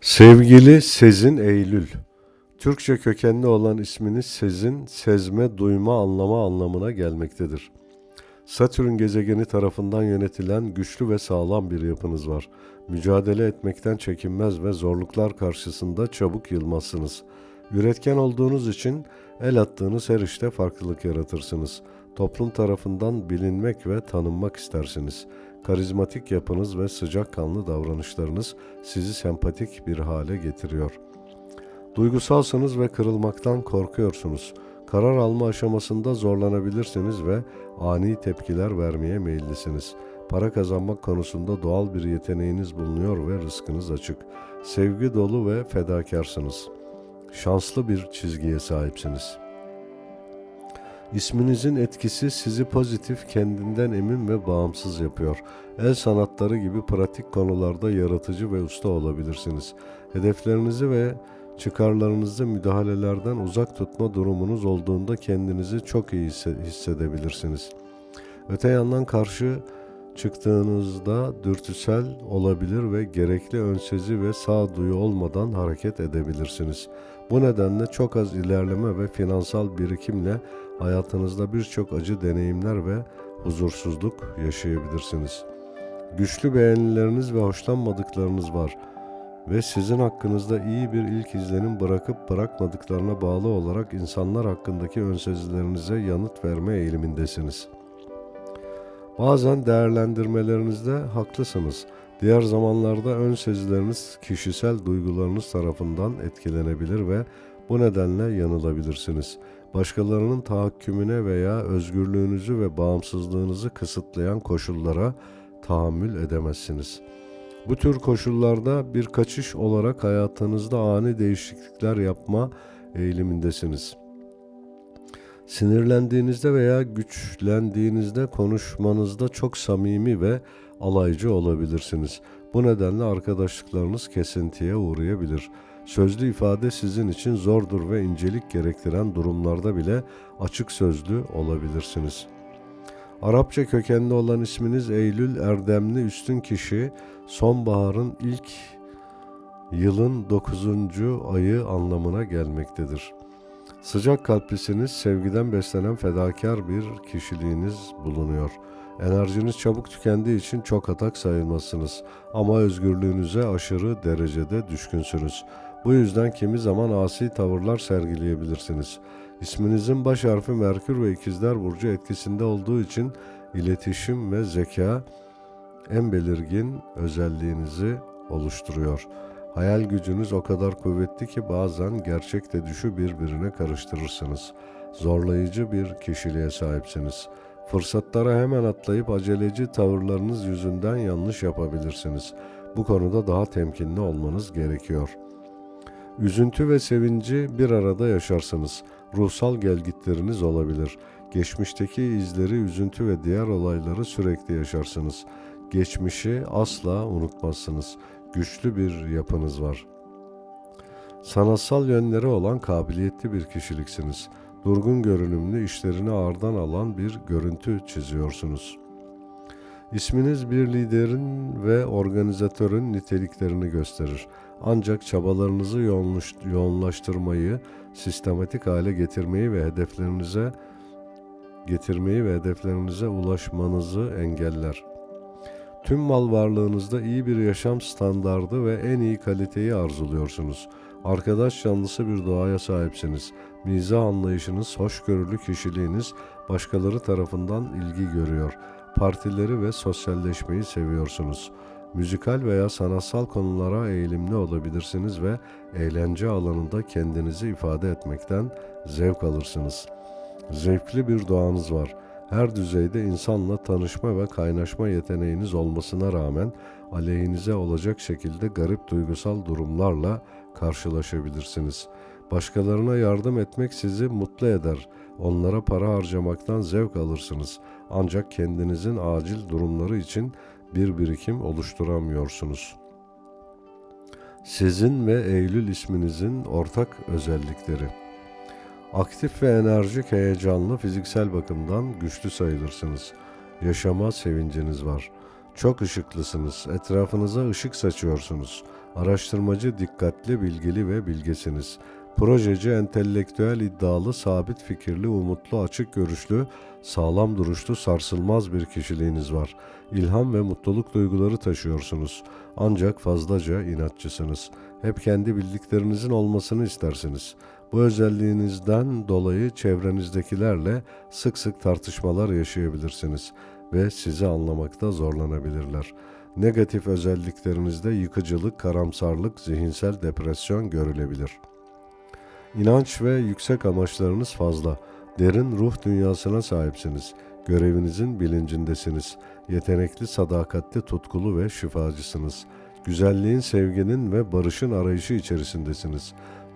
Sevgili Sezin Eylül, Türkçe kökenli olan isminiz Sezin, sezme, duyma, anlama anlamına gelmektedir. Satürn gezegeni tarafından yönetilen güçlü ve sağlam bir yapınız var. Mücadele etmekten çekinmez ve zorluklar karşısında çabuk yılmazsınız. Üretken olduğunuz için el attığınız her işte farklılık yaratırsınız. Toplum tarafından bilinmek ve tanınmak istersiniz. Karizmatik yapınız ve sıcakkanlı davranışlarınız sizi sempatik bir hale getiriyor. Duygusalsınız ve kırılmaktan korkuyorsunuz. Karar alma aşamasında zorlanabilirsiniz ve ani tepkiler vermeye meyillisiniz. Para kazanmak konusunda doğal bir yeteneğiniz bulunuyor ve rızkınız açık. Sevgi dolu ve fedakarsınız. Şanslı bir çizgiye sahipsiniz. İsminizin etkisi sizi pozitif, kendinden emin ve bağımsız yapıyor. El sanatları gibi pratik konularda yaratıcı ve usta olabilirsiniz. Hedeflerinizi ve çıkarlarınızı müdahalelerden uzak tutma durumunuz olduğunda kendinizi çok iyi hisse- hissedebilirsiniz. Öte yandan karşı çıktığınızda dürtüsel olabilir ve gerekli önsezi ve sağduyu olmadan hareket edebilirsiniz. Bu nedenle çok az ilerleme ve finansal birikimle hayatınızda birçok acı deneyimler ve huzursuzluk yaşayabilirsiniz. Güçlü beğenileriniz ve hoşlanmadıklarınız var ve sizin hakkınızda iyi bir ilk izlenim bırakıp bırakmadıklarına bağlı olarak insanlar hakkındaki önsezilerinize yanıt verme eğilimindesiniz. Bazen değerlendirmelerinizde haklısınız. Diğer zamanlarda ön sezileriniz kişisel duygularınız tarafından etkilenebilir ve bu nedenle yanılabilirsiniz. Başkalarının tahakkümüne veya özgürlüğünüzü ve bağımsızlığınızı kısıtlayan koşullara tahammül edemezsiniz. Bu tür koşullarda bir kaçış olarak hayatınızda ani değişiklikler yapma eğilimindesiniz. Sinirlendiğinizde veya güçlendiğinizde konuşmanızda çok samimi ve alaycı olabilirsiniz. Bu nedenle arkadaşlıklarınız kesintiye uğrayabilir. Sözlü ifade sizin için zordur ve incelik gerektiren durumlarda bile açık sözlü olabilirsiniz. Arapça kökenli olan isminiz Eylül Erdemli Üstün Kişi, sonbaharın ilk yılın 9. ayı anlamına gelmektedir. Sıcak kalplisiniz, sevgiden beslenen fedakar bir kişiliğiniz bulunuyor. Enerjiniz çabuk tükendiği için çok atak sayılmazsınız ama özgürlüğünüze aşırı derecede düşkünsünüz. Bu yüzden kimi zaman asi tavırlar sergileyebilirsiniz. İsminizin baş harfi Merkür ve İkizler Burcu etkisinde olduğu için iletişim ve zeka en belirgin özelliğinizi oluşturuyor. Hayal gücünüz o kadar kuvvetli ki bazen gerçekle düşü birbirine karıştırırsınız. Zorlayıcı bir kişiliğe sahipsiniz. Fırsatlara hemen atlayıp aceleci tavırlarınız yüzünden yanlış yapabilirsiniz. Bu konuda daha temkinli olmanız gerekiyor. Üzüntü ve sevinci bir arada yaşarsınız. Ruhsal gelgitleriniz olabilir. Geçmişteki izleri, üzüntü ve diğer olayları sürekli yaşarsınız. Geçmişi asla unutmazsınız. Güçlü bir yapınız var. Sanatsal yönleri olan kabiliyetli bir kişiliksiniz. Durgun görünümlü, işlerini ağırdan alan bir görüntü çiziyorsunuz. İsminiz bir liderin ve organizatörün niteliklerini gösterir. Ancak çabalarınızı yoğunlaş- yoğunlaştırmayı, sistematik hale getirmeyi ve hedeflerinize getirmeyi ve hedeflerinize ulaşmanızı engeller. Tüm mal varlığınızda iyi bir yaşam standardı ve en iyi kaliteyi arzuluyorsunuz. Arkadaş canlısı bir doğaya sahipsiniz. Mizah anlayışınız, hoşgörülü kişiliğiniz başkaları tarafından ilgi görüyor. Partileri ve sosyalleşmeyi seviyorsunuz. Müzikal veya sanatsal konulara eğilimli olabilirsiniz ve eğlence alanında kendinizi ifade etmekten zevk alırsınız. Zevkli bir doğanız var. Her düzeyde insanla tanışma ve kaynaşma yeteneğiniz olmasına rağmen aleyhinize olacak şekilde garip duygusal durumlarla karşılaşabilirsiniz. Başkalarına yardım etmek sizi mutlu eder. Onlara para harcamaktan zevk alırsınız. Ancak kendinizin acil durumları için bir birikim oluşturamıyorsunuz. Sizin ve Eylül isminizin ortak özellikleri. Aktif ve enerjik, heyecanlı, fiziksel bakımdan güçlü sayılırsınız. Yaşama sevinciniz var. Çok ışıklısınız. Etrafınıza ışık saçıyorsunuz. Araştırmacı, dikkatli, bilgili ve bilgesiniz. Projeci, entelektüel, iddialı, sabit fikirli, umutlu, açık görüşlü, sağlam duruşlu, sarsılmaz bir kişiliğiniz var. İlham ve mutluluk duyguları taşıyorsunuz. Ancak fazlaca inatçısınız. Hep kendi bildiklerinizin olmasını istersiniz. Bu özelliğinizden dolayı çevrenizdekilerle sık sık tartışmalar yaşayabilirsiniz ve sizi anlamakta zorlanabilirler. Negatif özelliklerinizde yıkıcılık, karamsarlık, zihinsel depresyon görülebilir. İnanç ve yüksek amaçlarınız fazla. Derin ruh dünyasına sahipsiniz. Görevinizin bilincindesiniz. Yetenekli, sadakatli, tutkulu ve şifacısınız. Güzelliğin, sevginin ve barışın arayışı içerisindesiniz.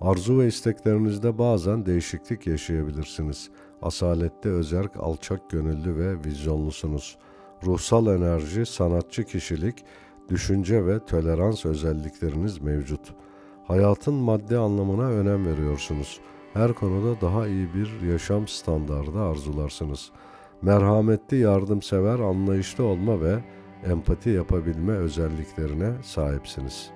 Arzu ve isteklerinizde bazen değişiklik yaşayabilirsiniz. Asalette özerk, alçak gönüllü ve vizyonlusunuz. Ruhsal enerji, sanatçı kişilik, düşünce ve tolerans özellikleriniz mevcut. Hayatın maddi anlamına önem veriyorsunuz. Her konuda daha iyi bir yaşam standardı arzularsınız. Merhametli, yardımsever, anlayışlı olma ve empati yapabilme özelliklerine sahipsiniz.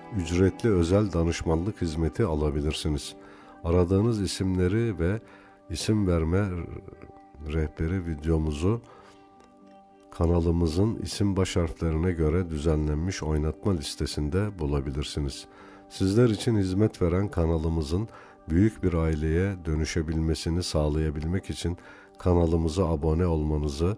ücretli özel danışmanlık hizmeti alabilirsiniz. Aradığınız isimleri ve isim verme rehberi videomuzu kanalımızın isim baş harflerine göre düzenlenmiş oynatma listesinde bulabilirsiniz. Sizler için hizmet veren kanalımızın büyük bir aileye dönüşebilmesini sağlayabilmek için kanalımıza abone olmanızı,